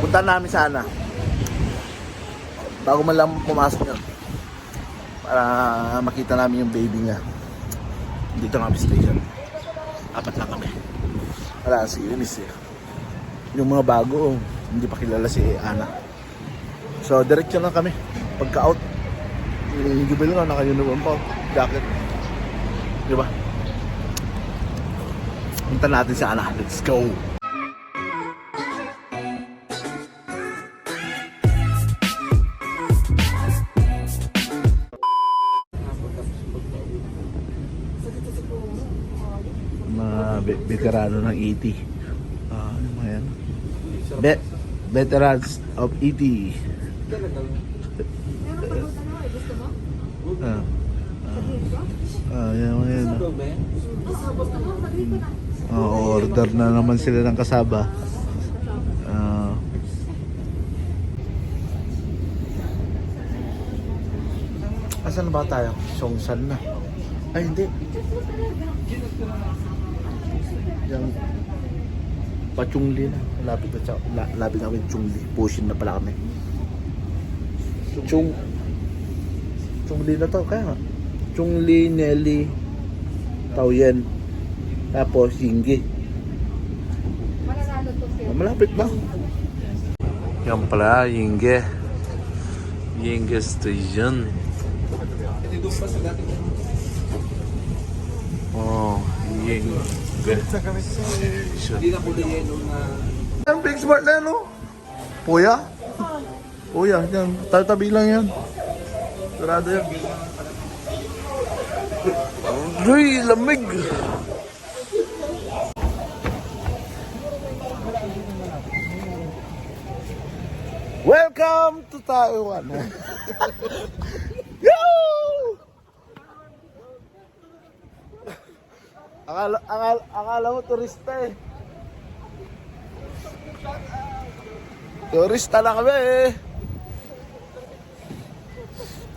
Punta namin sana. Bago man lang pumasok yun. Para makita namin yung baby niya. Dito nga station. Apat lang kami. Wala si Eunice eh. Yung mga bago, hindi pa kilala si Ana. So, diretso lang kami. Pagka-out, yung jubil nga, naka-uniform pa. Jacket. Di ba? Punta natin si Ana. Let's go! Veterano ng ET. Ah, ano mga yan? Be- veterans of ET. Ah. Ah, ah yan mga yan. Ah, order na naman sila ng kasaba. Ah. Asan ba tayo? Songsan na. Ay, hindi. Yung Pachungli na. Lapit na sa la, lapit namin Chungli. Pushin na pala kami. Chung Chungli na to kaya nga. Chungli, Nelly, Tauyen. Tapos Yinggi. Oh, malapit ba? Yan pala, Yingge. Yingge Station. Oh, Po yelo na... Ang big smart na yan, no? Puya? Puya, yan. Tatabi lang yan. Sarado yan. Uy, lamig! Welcome to Taiwan! Akala, akala, akala mo turista eh. Turista na kami eh.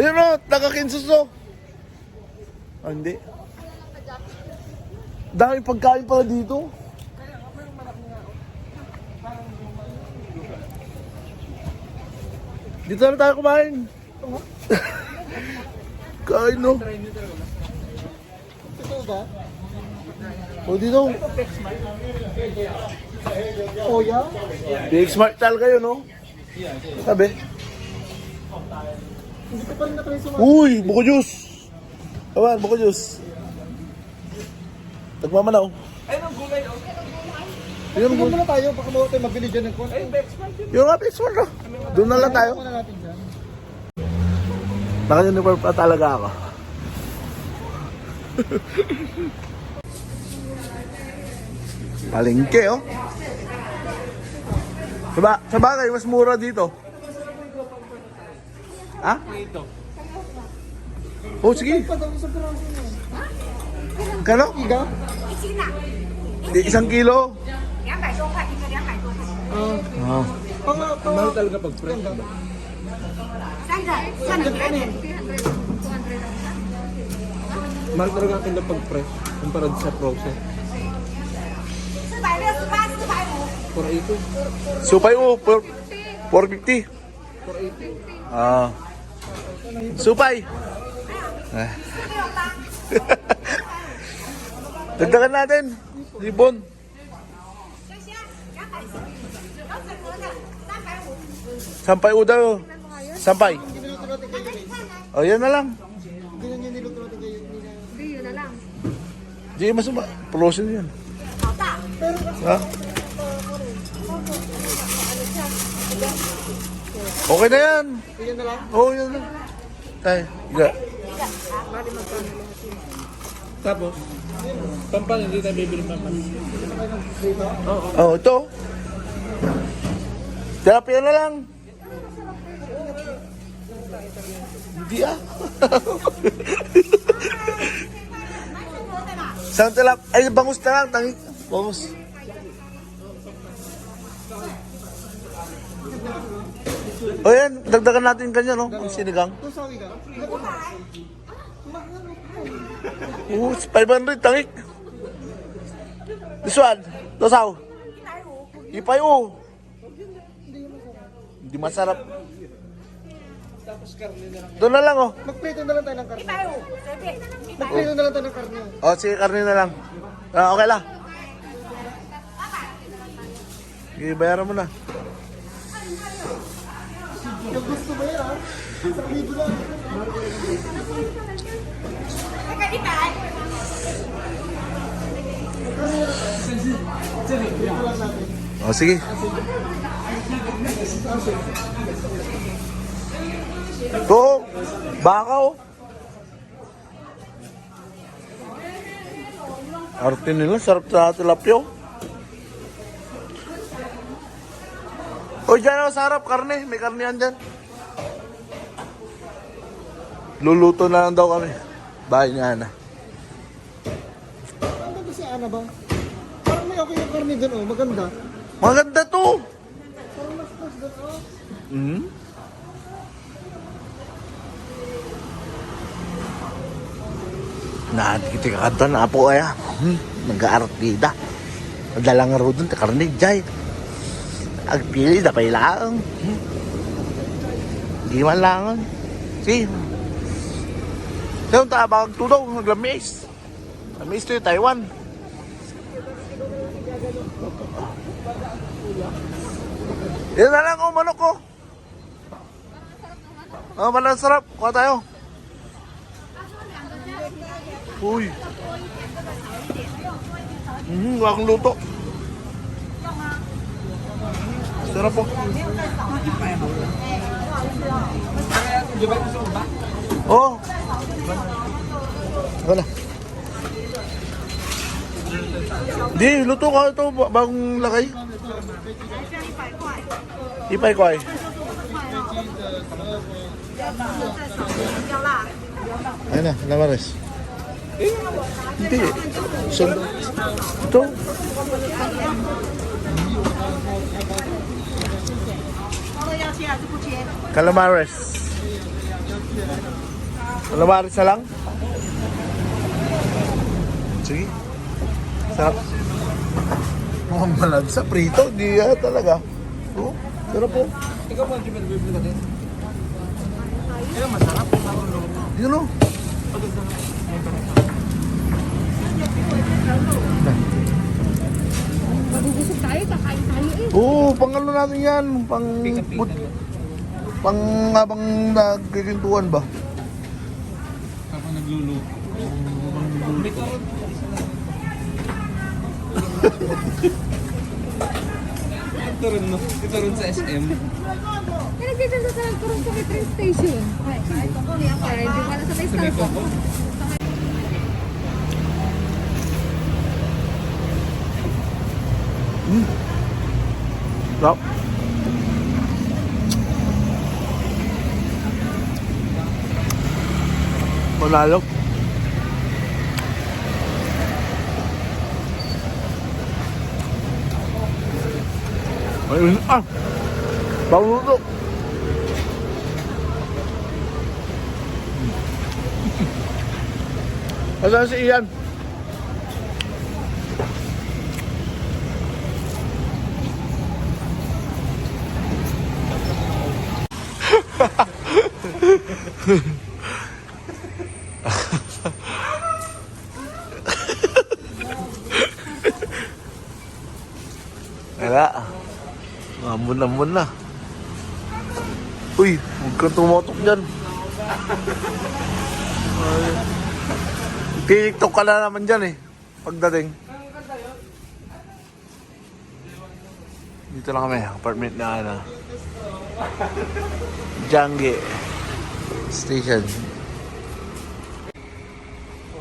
Ayun o, taga-kinsus o. Ah, hindi. Dami pagkain pala dito. Dito na tayo kumain. Kain no. Ito ba? O dito. Oh, yeah? Big smart talaga yun no. Sabi. Hindi ko pa rin na-try sa Uy, buko juice. Kawan, buko juice. Nagmamanaw. Ay, nang gulay, oh. Yun, Tingnan muna tayo, baka mo tayo mabili dyan ng kwan. Ay, yun nga, big smart no. Doon na lang tayo. Naka-uniform pa talaga ako. Palengke, oh. Saba, sabagay, mas mura dito. Ha? Oh, sige. Kano? Di, isang kilo. Oh. Mahal talaga pag friend. Diba? Mahal talaga ang pag fresh kumpara sa process. 480. Supay o, 450. 480. Ah. Supay. Ah. Dagdagan natin. Libon. Sampay o daw. Sampay. O, oh, yan na lang. Hindi, mas ma... Prosen yan. Ha? Okay na yan. Tingnan na lang. Oo, oh, yan na. Tay, iga. Tapos, pampan hindi tayo bibili pampan. Oo, oh, ito. Tilapia na lang. Hindi ah. Saan tilap? Ay, bangus na lang. Tangi. Bangus. O yan, dagdagan natin kanya, no? Ang sinigang. Oo, 500, tangik. This one, Tosaw. Ipay, oh. Hindi masarap. Doon na lang oh. Magprito na lang tayo ng karne. Tayo, sabi. Magprito na lang tayo ng karne. Oh, sige, karne na lang. Ah, okay lang. Sige, bayaran mo na. Yung gusto mo yan ha? Sa libo lang. Ba? Oh, sige. Ito, baka oh. Arte nila, sarap sa tilapio. O dyan oh, sarap, karne. May karne yan dyan. Luluto na lang daw kami. Bahay ni Ana. Ano ba si Ana ba? Parang may okay yung karne doon oh. Maganda. Maganda to. Parang mas mas doon oh. Hmm? Nakikita ka doon, apo ay hmm, nag-aartida. Madalang nga ro doon, takarnig jay. Agpili na. Hmm. Di man lang. Si. Saan tabang tudaw, naglamis. Lamis to Taiwan. Yan na lang, oh, manok ko. Oh, malang sarap. Kuha tayo. Uy. Mhm, wakang luto. Sarap po. Oh. Wala. Di, luto ka ito ba- bagong lakay. Ipay ko ay. 要辣。Ayun na, lamares. Hindi. Sundo. Ito. Calamares. Calamares na lang? Sige. Sarap. Mukhang malag sa prito. Di ah, talaga. Oh, sarap po. Ikaw ba, Jimmy, bibili ka din? Kaya masarap. Yun o. Mabubusog tayo, kakain tayo eh. Oo, pang ano natin yan. Pang... Put, pang habang nagkikintuan ba? Kapag nagluluto. Ito rin, no? Ito rin sa SM. Kaya nagtitinda sa nagkaroon sa may train station. Kaya hindi pala sa may Sa Starbucks. tubo. Sarap. Manalo. Ayun, ah! Bagong luto. Asan si Ian? Wala. Ambon-ambon na. Uy, huwag kang tumotok dyan. TikTok ka na naman dyan eh. Pagdating. Dito lang kami, apartment na ano. Jangge Station.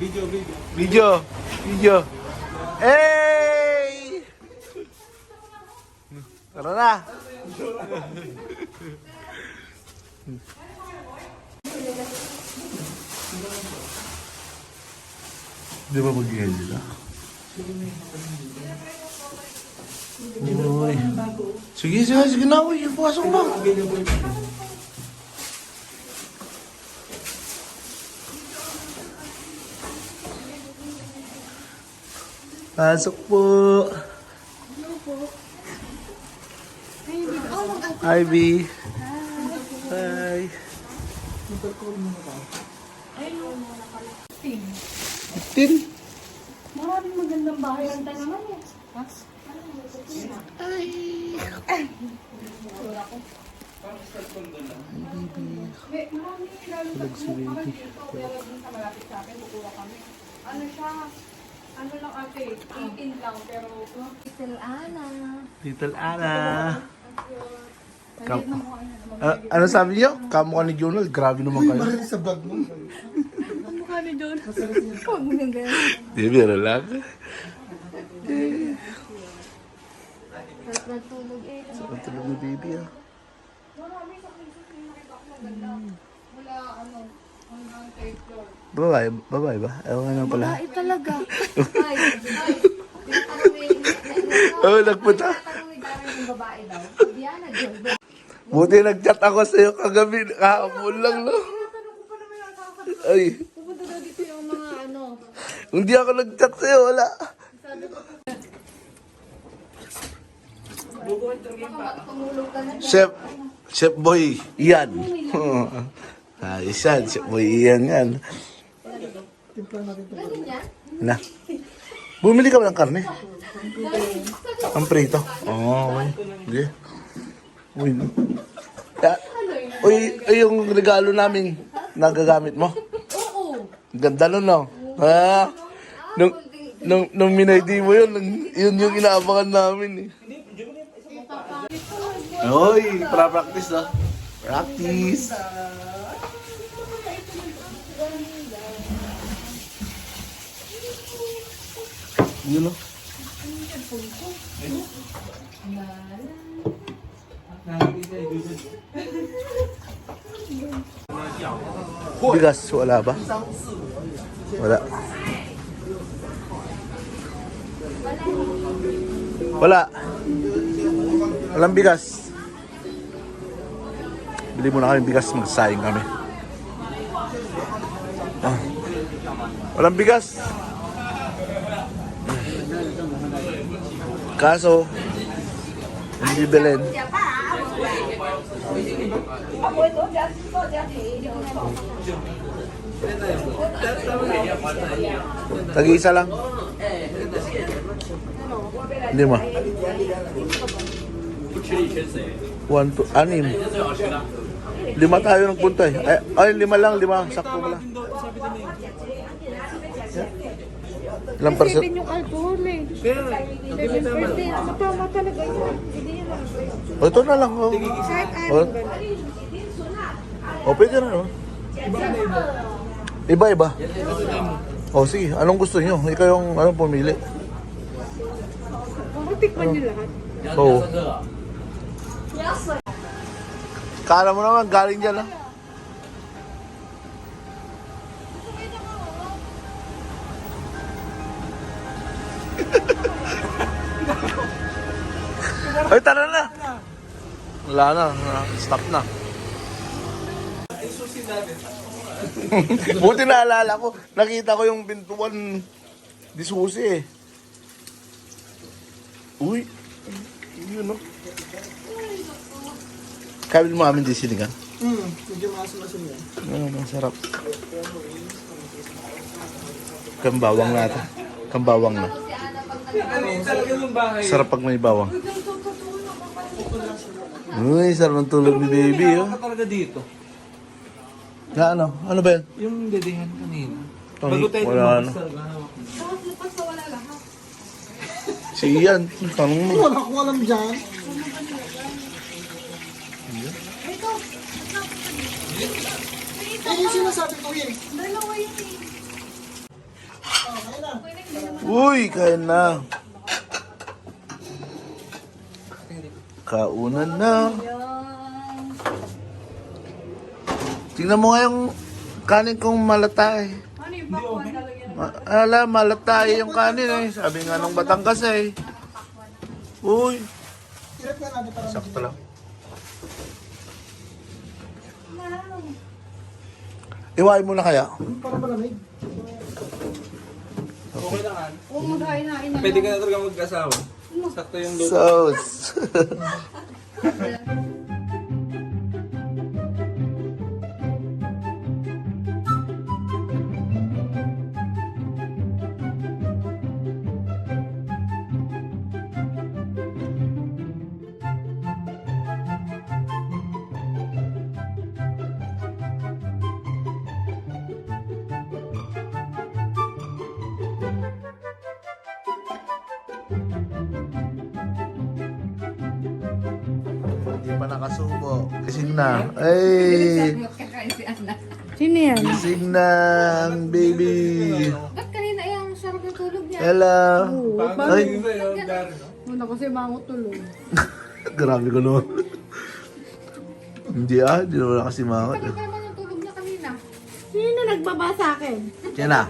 Video, video. Video! Video! Hey! Tara na! Di ba mag-ihay sila? Uy. Sige, sige, sige na. Uy, pasok na. Pasok po. Hi, B. Hi. Tin. Maraming magandang bahay ang tanaman eh. Ha? Malapit sa akin, kukuha kami. Ano siya? Ano lang ate, 18 lang, pero... Little Anna. Little Anna. Na niya. Ah, ano sabi niyo? Kamukha ni Jonal. Grabe naman kayo. Maril sa bag mo. Mukha ni John. Huwag mo nang ganyan. Di, biro lang. Tapos nagtulog eh. Ang tulog ni baby ah. Na ano. Babae, babae ba? Ewan nga naman pala. Babae talaga. Ay, ay. Oo, nagpunta. Diana, John. Buti nag-chat ako sa'yo kagabi. Kahapon lang, no? Ko. Ay, Pupunta daw dito yung mga ano. hindi ako nag-chat sa'yo. Wala. Tumulog ka na. Chef, Chef Boy, Ian. Ayos yan, Chef Boy Ian yan. Yan. Na. Bumili ka ba ng karne? Ang prito? Oo, oh, okay. Uy. Ya, uy, uy, yung regalo namin, nagagamit mo. Oo. Ganda nun, no? Ah, nung, nung, nung minaydi mo yun, nung- yun yung inaabangan namin, eh. Uy, para practice, no? Practice. Yun, no? Bigas, wala ba? Wala. Wala. Walang bigas. Bili muna kami bigas, magsayang kami. Ah. Walang bigas. Kaso, hindi bilhin. Tag-isa lang. Lima. One, two, anim. Lima tayo nagpunta eh. Ay, ay, lima lang, lima. Sakto pala. Ilang percent? Seven yung alcohol eh. Seven percent. Ano tama talaga yun? Hindi yun. O, ito na lang. Oh. Kahit Oh, ano ganun. oh pwede na. Oh. Iba-iba. O, sige. Anong gusto nyo? Ikaw yung anong pumili. Matikman niyo lahat. Oo. Kala mo naman, galing dyan ah. Ay, tara na. Wala na, na- stop na. Buti naalala ko, nakita ko yung pintuan di susi eh. Uy, yun no. Kabil mo amin di sinigang. Hmm, medyo masim-masim yan. Ano, masarap. Kambawang natin. Kambawang na. Sarap pag may bawang. Uy, sarap ng tulog ni baby, oh. Talaga dito. Na ano? Ano ba yan? Yung dedihan kanina. Ang- Bago tayo wala na. talaga. Basta wala lahat. Si Ian. Tanong mo. Wala akong alam dyan. Eh, yung sinasabi ko yun. Dalawa yun eh. Uy, kain na. Kaunan na. Tingnan mo nga yung kanin kong malatay. Ano yung talaga? Ma- ala, malatay yung kanin eh. Sabi nga nung Batangas eh. Uy, sakto lang. Iwain mo na kaya? para malamig. Okay lang ah. Huwag mo kain-hain na. Pwede ka na talaga mag-asawa. Sakto yung luto. Sauce. Gising na. Ay! Sino yan? Gising na ang baby. Ba't kanina ay ang sarap ng tulog niya? Hello. Ay, Una kasi mga tulog. grabe ko naman. Hindi ah, hindi naman kasi. Tagal pa naman yung tulog niya kanina. Sino nagbaba sa akin? Sina?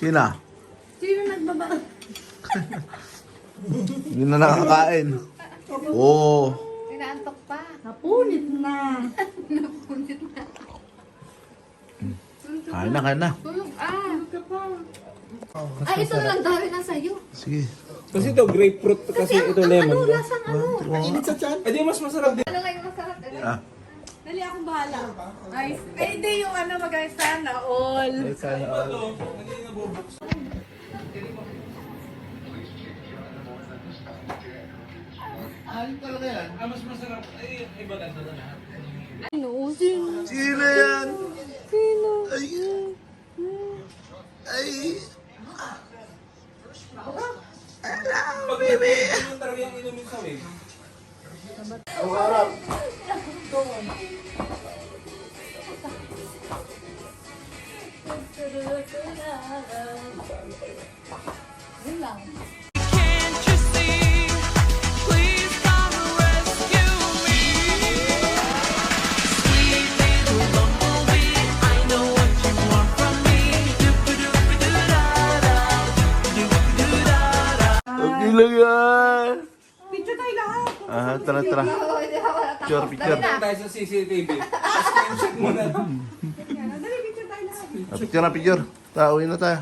Sina? Sino nagbaba? Hindi na nakakain. Oo. Inaantok pa. Napunit na. Napunit na. Kain na, kain na. Tulog ah. Ay, ito na lang dahil na sa'yo. Sige. Kasi ito, grapefruit kasi ito lemon. Ano, lasang ano? Init sa tiyan. Eh di mas masarap din. Ano nga yung masarap? Ano? Ah. Dali akong bahala. Ay, eh, hindi yung ano magay sana all. Ah, mas masarap. Ay, iba na ito na. Ano? Sino? Sino yan? Sino? Ay. Ay. Pag baby! Yung talaga yung inumin sa wave. Yun lang. Lang yan. Picture tayo lahat. Ah, tara, tara. Picture, picture. Dali tayo sa CCTV. Screenshot mo na. Dali, picture tayo lahat. Ah, Picture na, picture. Tauwi na tayo.